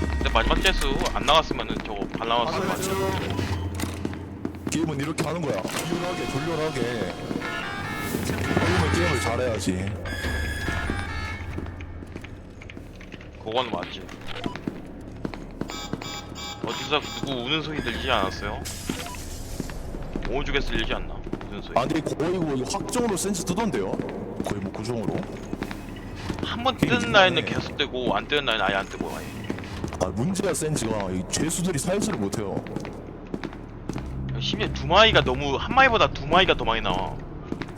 근데 마지막 재수 안 나갔으면은 저거 발 나왔을 거 아니야 게임은 이렇게 하는 거야. 유연하게, 돌려하게. 게임은 게임을 잘해야지. 그건 맞지 어디서 누구 우는 소리 들리지 않았어요? 오죽에 들리지 않나? 우는 소리 아니 거의 뭐 확정으로 센스 뜨던데요? 거의 뭐 구종으로. 한 번 뜨는 날에는 계속 뜨고 안 뜨는 날에는 아예 안 뜨고 아예 아 문제야 센스가 이 죄수들이 사회수를 못해요. 심지어 두 마리가 너무 한 마리보다 두 마리가 더 많이 나와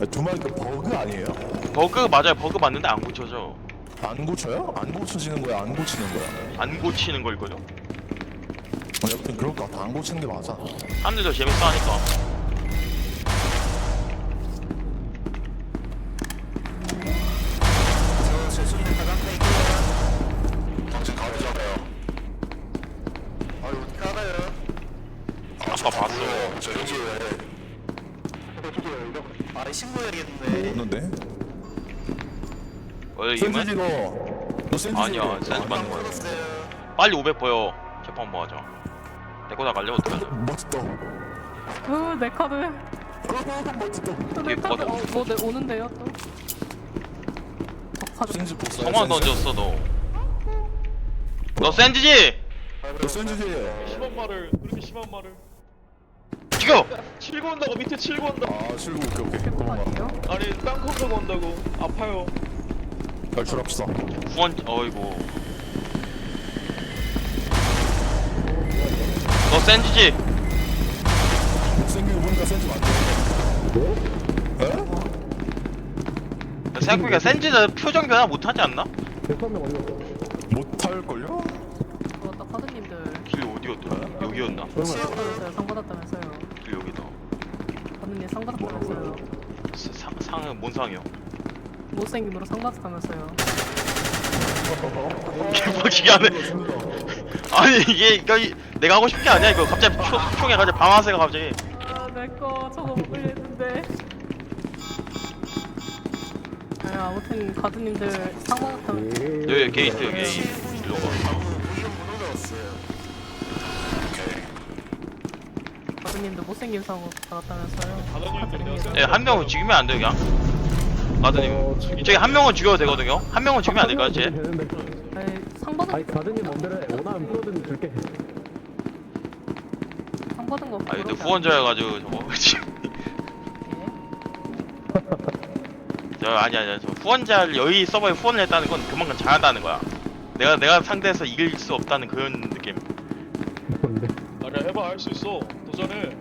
야, 두 마리 그 버그 아니에요? 버그 맞아요 버그 맞는데 안 고쳐져 안 고쳐요? 안 고쳐지는 거야? 안 고치는 거야? 안 고치는 걸거든 어, 여튼 그럴 것 같아. 안 고치는 게 맞아. 사람들도 재밌어 하니까 없는데? 어 센스 이면 너 센스 아니야, 찍어. 센스 받는 거야. 빨리 500 보여 재판 한번 하자 내거 나갈래 어떡하냐 멋있다. 으, 내 카드. 어, 멋있다. 내 카드. 어, 뭐, 내, 오는데요, 또? 어, 카드. 센스 복사. 성화 던졌어 너. 너 샌드지? 너 센스지? 심한 말을 그렇게 심한 말을 지금 칠고 온다고 밑에 칠고 온다 아 실고 오케이 오케이. 거 도망가. 아니 땅콩 온다고 아파요 탈출합시다. 후원 어이구. 너 샌드지? 못생기고 보니까 센스 맞네. 에? 생각해보니까 샌드는 표정 변화 못하지 않나? 못할걸요? 딱 카드님들 길 어디였더라? 여기였나? 받았다면서요, 상 받았다면서요. 길 여기다. 카드님 상 상은 뭔 상이요? 못생김으로 상 받았다면서요. 개빡치게 하네. 아니 이게 이- 내가 하고 싶은 게 아니야 이거 갑자기 초, 총해가지고 방아쇠가 갑자기 아, 내거 저거 먹으려는데. 네, 아무튼 가드님들 상 받았다면 여기 게이트 여기 일로 가. 가드님들 못생긴 상 받았다면서요. 예, 한 명은 죽이면 안 돼, 그냥. 가드님. 저기 한 명은 죽여도 되거든요? 한 명은 죽이면 안 될까요, 쟤? 아니, 상 받은 맘대로 해. 원하면 프로든 줄게. 상 받은 거. 아, 근데 그러지 후원자여가지고, 저거. 지금. 않나요? 저, 아니, 아니, 저 후원자를, 여기 서버에 후원을 했다는 건 그만큼 잘한다는 거야. 내가, 내가 상대해서 이길 수 없다는 그런 느낌. 뭔데? 아니야 해봐 할 수 있어 도전해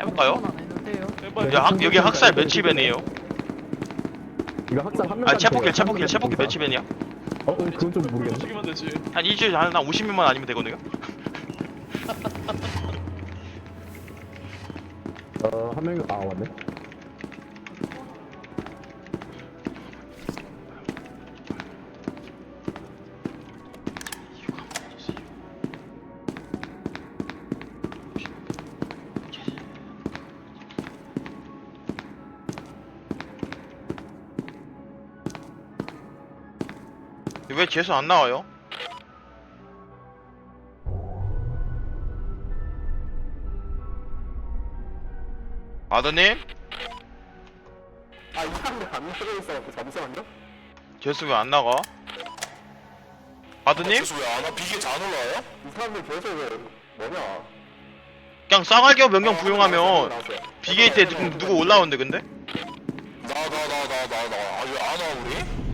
해볼까요? 안 했는데요. 해봐 여기, 학, 여기 학살 몇치 벤이에요? 이거 학살 한 명. 아, 체포킬, 체포킬, 체포킬 몇치 벤이야? 어, 어, 그건 좀 모르겠네. 되지 한 일주일에 한, 한 50명만 아니면 되거든요? 어, 한 명. 아, 맞네. 왜 재수 안 나와요? 아드님? 아 이상하게 안 나가 있어 잠시만요 재수 왜 안 나가? 아드님? 왜안 와? 비계 잘 올라와요? 이 사람들 계속 왜 뭐냐 그냥 싸갈겨 명령 아, 부용하면. 비게이트에 누구, 누구 올라오는데 근데? 나 나 나 나 나 나. 아왜안 와 우리?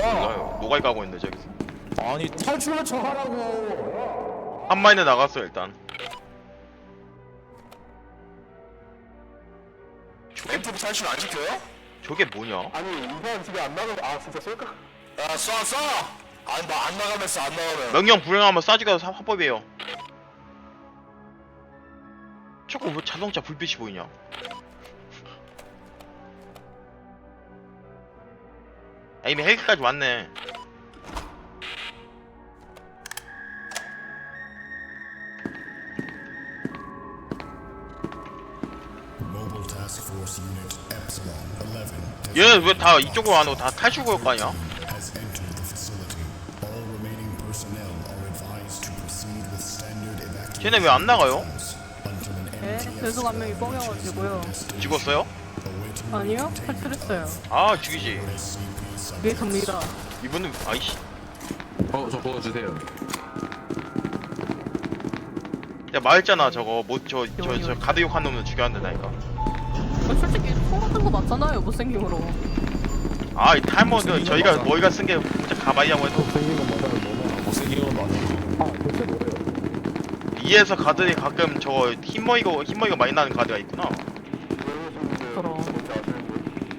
야 몰라요 노가리 까고 있는데 저기서 아니 탈출을 쳐 하라고. 한 마리는 나갔어 일단 엠프 탈출 안 시켜요? 저게 뭐냐? 아니 이 사람 집에 안 나가면 아 진짜 쏠까? 야 쏴 쏴. 아니 나안 나가면 쏴 안 나가면. 명령 불응하면 싸지가 사- 합법이에요 저거 왜 자동차 불빛이 보이냐? 이미 헬기까지 왔네 얘왜 다 이쪽으로 안 오고 다 탈출구일 거 아니야? 쟤네 왜 안 나가요? 네, 죄송한 명이 뻥해가지고요. 죽었어요? 아니요, 탈출했어요. 아 죽이지 그게 접니다. 이분은 아이씨 어, 저 그거 주세요. 야 말했잖아 저거 뭐저저 저 가드 욕한 놈은 죽여야 된다니까 어, 솔직히 총 같은 거 맞잖아요, 못생김으로. 아이 탈모드 저희가 머리가 쓴 게 진짜 가바이라고 해도 생긴 건 맞아요 뭐가 못생긴 건 맞아 아? 이에서 가드에 가끔 저거 흰머리가 흰머리가 많이 나는 가드가 있구나.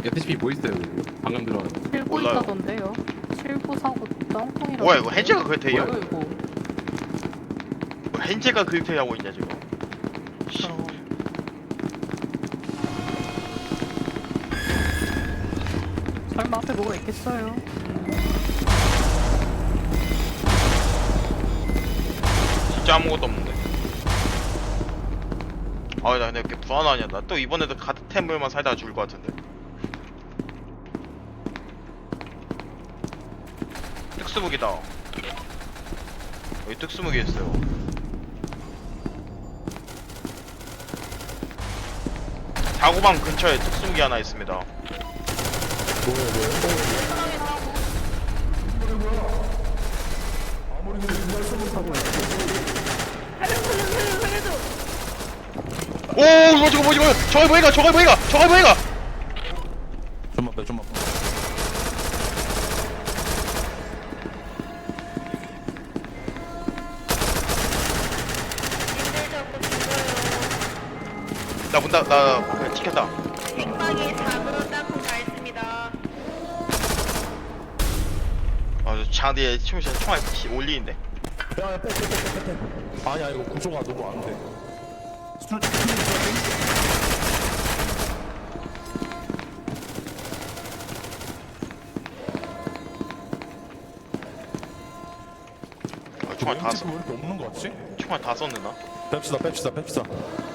FTP 뭐 있어요? 방금 들어. 79 몰라요. 있다던데요. 7949 땅콩이라고. 뭐야 이거 헨제가 그게 돼요? 뭐야 이거? 뭐 헨제가 그렇게 하고 있냐 지금 그럼. 설마 앞에 뭐가 있겠어요? 진짜 아무것도 없는데 아나 근데 왜 이렇게 불안하냐 나 또 이번에도 가드템을만 살다가 죽을 것 같은데 특수무기다. 여기 특수무기 있어요. 사고방 근처에 특수무기 하나 있습니다. 오 이거 저거 뭐지 뭐야? 저거 뭐이가 저거 뭐이가 저거 뭐이가 나 찍혔다. 빅방에 작은 땅콩 다 있습니다. 아 장디에 춤이 총알 씨 올리는데. 아니야 이거 구조가 너무 안돼. 아, 총알 다 써, 왜 이렇게 없는 거 같지? 총알 다 썼는나? 뺍시다 뺍시다 뺍시다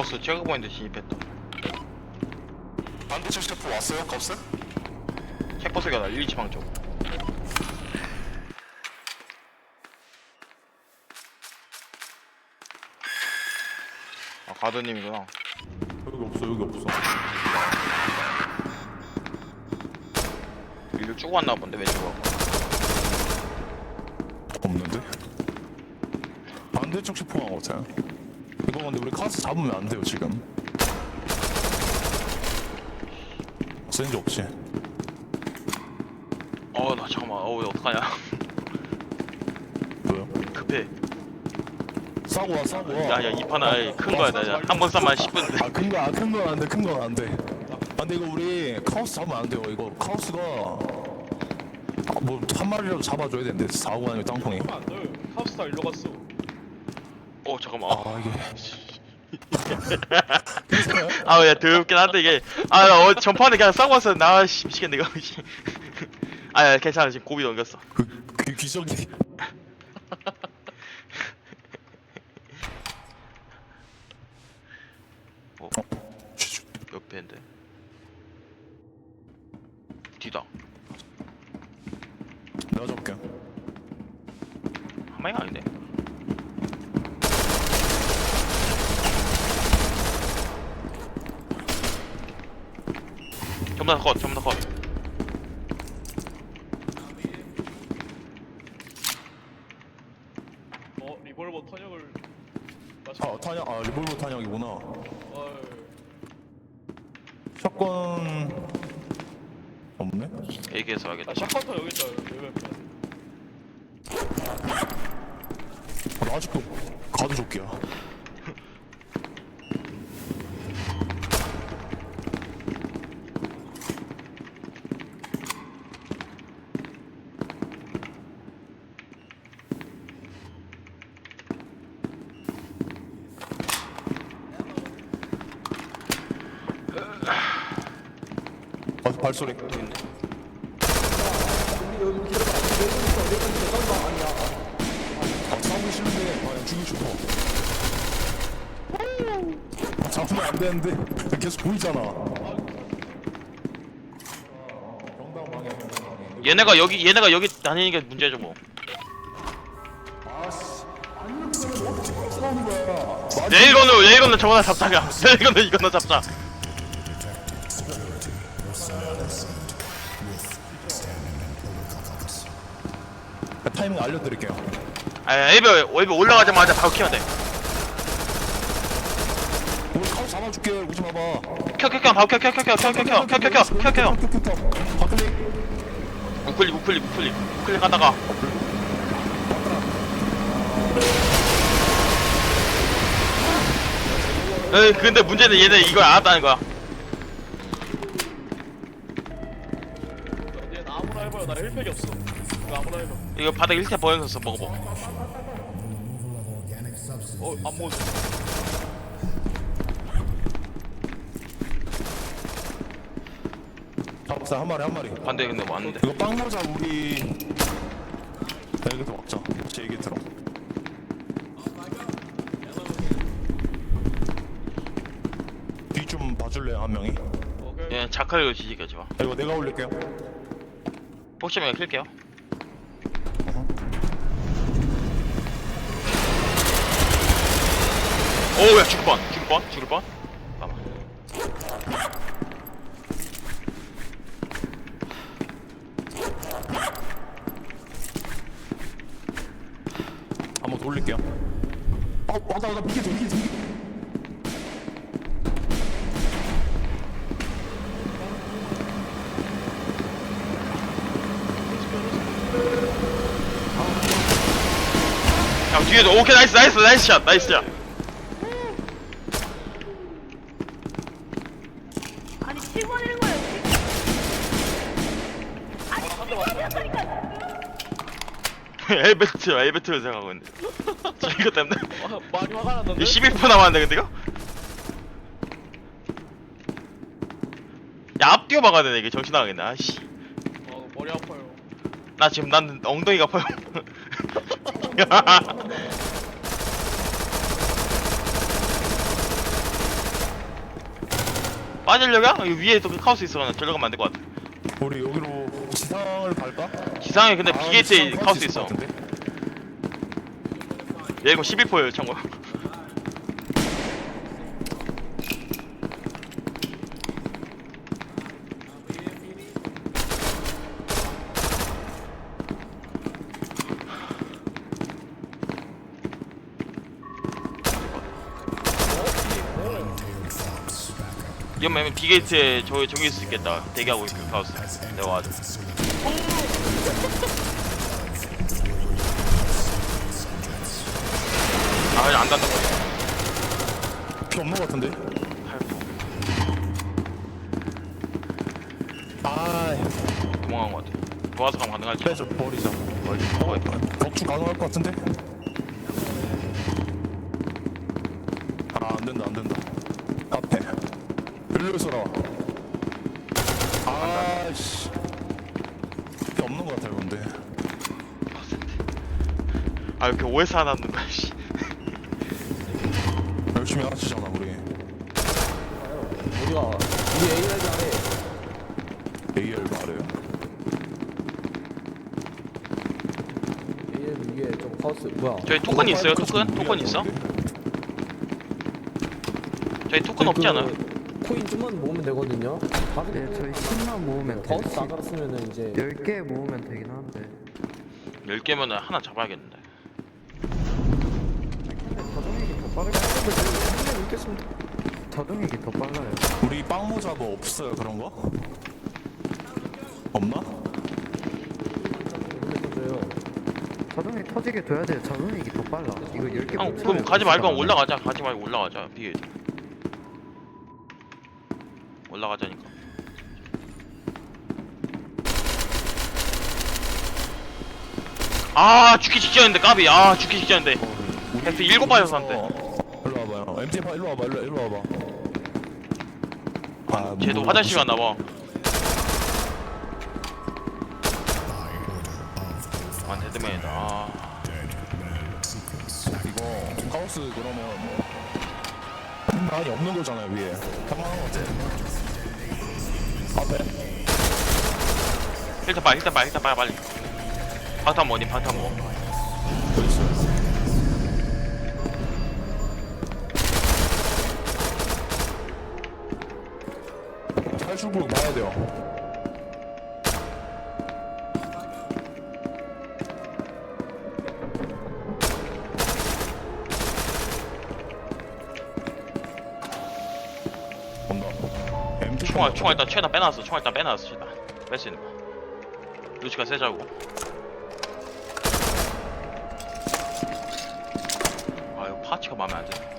어스 체크포인트 진입했다 반대쪽 셰프 왔어요? 컵스? 체포 소리가 나 1, 2방 쪽 아 가드님이구나 여기 없어 여기 없어 일로 쭉 왔나 본데 왼쪽으로 없는데? 반대쪽 셰프가 같아요 근데 우리 카스 잡으면 안 돼요 지금 센지 없지 어 나 잠깐만 어우 어떡하냐 뭐야? 급해 싸고 와 싸고 와 야야 이 판은 큰 거야 나한번 싸면 10분 아, 큰 거, 아, 큰건 안 돼, 큰 건 안 돼. 아, 근데 이거 우리 카오스 잡으면 안 돼요. 이거 카오스가 아, 뭐한 마리라도 잡아줘야 되는데 사고 아니면 땅콩이. 안 돼. 카우스타 일로 갔어. 어 잠깐만. 아 이게. 아야 더럽긴 한데 이게. 아 어, 전판에 그냥 싸고 왔어 나 씨, 미치겠네 이거. 아야 괜찮아. 지금 고비 넘겼어. 그, 그 기적이. 어. 옆에인데. 뒤다. 내가 잡을게. 한 방이 아닌데 다 컷, 전부 다 컷. 어 리볼버 탄약을 맞춰. 아 탄약 아 리볼버 탄약이구나 어, 샷건 없네 얘기해서 하겠다. 아, 샷건 여기 있다. 여기 있다. 아, 아직도 가드 조끼야 발, 발소리 아, 싸우기 싫은데 아, 그냥 죽이고 싶어 아, 잡으면 안 되는데 계속 보이잖아. 얘네가 여기 얘네가 여기 다니니까 문제죠 뭐. 레일건으로 레일건으로 저거나 잡자가 레일건으로 이거나 잡자 타이밍 알려드릴게요 아 웨이브 웨이브 올라가자마자 바로 키면 돼 우리 카우 잡아줄게 오지 마봐 켜 켜 켜 바로 켜 켜 켜 켜 켜 켜 켜 켜 켜 켜 켜 바클릭 우클릭 우클릭 우클릭 우클릭 하다가 에이 근데 문제는 얘네 이걸 알았다는 거야 얘 아무나 해봐요. 나 힐팩이 없어. 이거 아무나 해봐. 이거 바닥 1태 보여서 먹어봐. Organic substance. 어, 안 먹었어. 한 마리 한 마리. 반대 근데 왔는데. 이거 빵 모자 우리. 여기서 먹자. 제 얘기 들어. 뒤 좀 봐줄래요 한 명이? 오케이. 얘 자칼로 지지게 봐 아, 이거 내가 올릴게요. 혹시면 킬게요 오야 죽을 뻔 죽을 뻔 죽을 뻔 봐봐 한번 더 올릴게요. 아돼 비계 돼야 뒤에도 오케이 나이스 나이스 나이스 샷 나이스 샷 엘베트 엘베트를 생각하고 있는데 저 이거 때문에 아, 많이 화가 났는데. 11% 남았는데 근데 이거? 야 앞뒤로 막아야 되네 이게 정신 나가겠네 아씨 어, 머리 아파요. 나 지금 난 엉덩이가 아파요 빠지려고? 위에 또 카오스 있어 저러 가면 안 될 것 같아 우리 여기로 지상을 밟까? 기상에 근데 아, 비게이트에 수 있어 같은데? 얘 이거 11%예요 참고 이러면 비게이트에 저 저기 있을 수 있겠다. 대기하고 있을 카오스. 내가 와줘 아안 거야 피 없는 것 같은데? 아 도망간 것 같아. 도와서 가면 가능할지. 빼줘 버리자. 어, 격추 가능할 것 같은데? 아 안 된다 안 된다. 앞에 일로 서라 아씨. 피 없는 것 같아요 근데. 아 이렇게 OS 하나 남는 거야 씨. 열심히 하시잖아 우리. 우리가 우리 AR 안에 AR 말해요. AR 위에 좀 카우스 뭐야? 저희 토큰 있어요 토큰? 토큰 있어? 저희 토큰 없지 않아요? 그 코인 좀만 모으면 되거든요. 네, 저희 10만 모으면 돼. 카우스 다 갈았으면은 이제 10개 모으면 되긴 한데. 10개면 하나 잡아야겠는데 가정액이 더 빠르게. 자동이기 빨라요. 우리 빵모자 뭐 없어요 그런 거? 없나? 자동이 터지게 둬야 돼. 자동이기 더 빨라. 이거 10개 형못 그럼. 가지 말고 올라가자 가지 말고 올라가자 비에 올라가자니까 아 죽기 직전인데 까비 아 죽기 직전인데 F 일곱 발에서 한대 일로 와봐요 MT 파 일로 와봐 일로, 일로 와봐 아 쟤도 뭐, 화장실 갔나 봐 아 데드맨이다 아 이거 카오스 그러면 많이 없는 거잖아요 위에 같아 앞에 일단 빨리 일단 빨리 일단 빨리 빨리 방탄 뭐니 방탄 뭐 어디 있어요? 탈출구 봐야 돼요 총알 총알 일단 최다 빼놨어. 총알 일단 빼놨어 최다 뺄 수 있는 거. 루치가 세자고. 아 이거 파츠가 마음에 안 드네.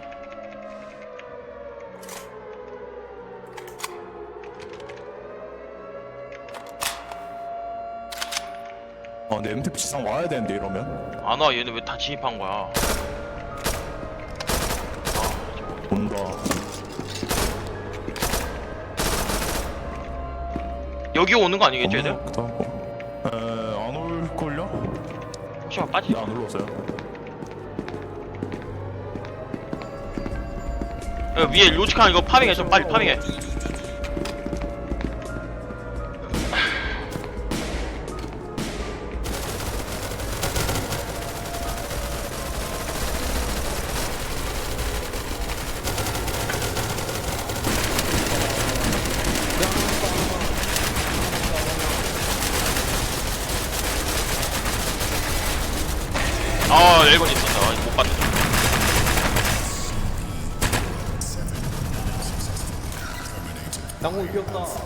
아 근데 MT 지상 와야 되는데 이러면? 안 와 얘네 왜 다 진입한 거야 여기 오는 거 아니겠지 얘들? 에안 올걸요? 혹시만 빠지 나안 올랐어요 야, 위에 로지칸 이거 파밍해 좀 빨리 파밍해 이겼다.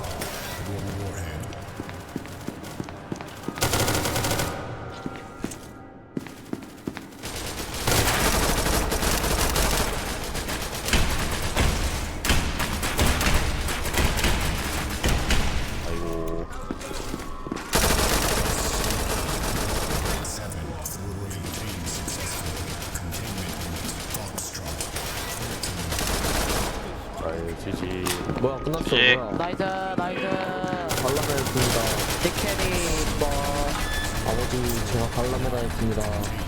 뭐야. 나이스 나이스 관람했습니다. 디캐리 뭐 아버지 제가 관람해다 했습니다.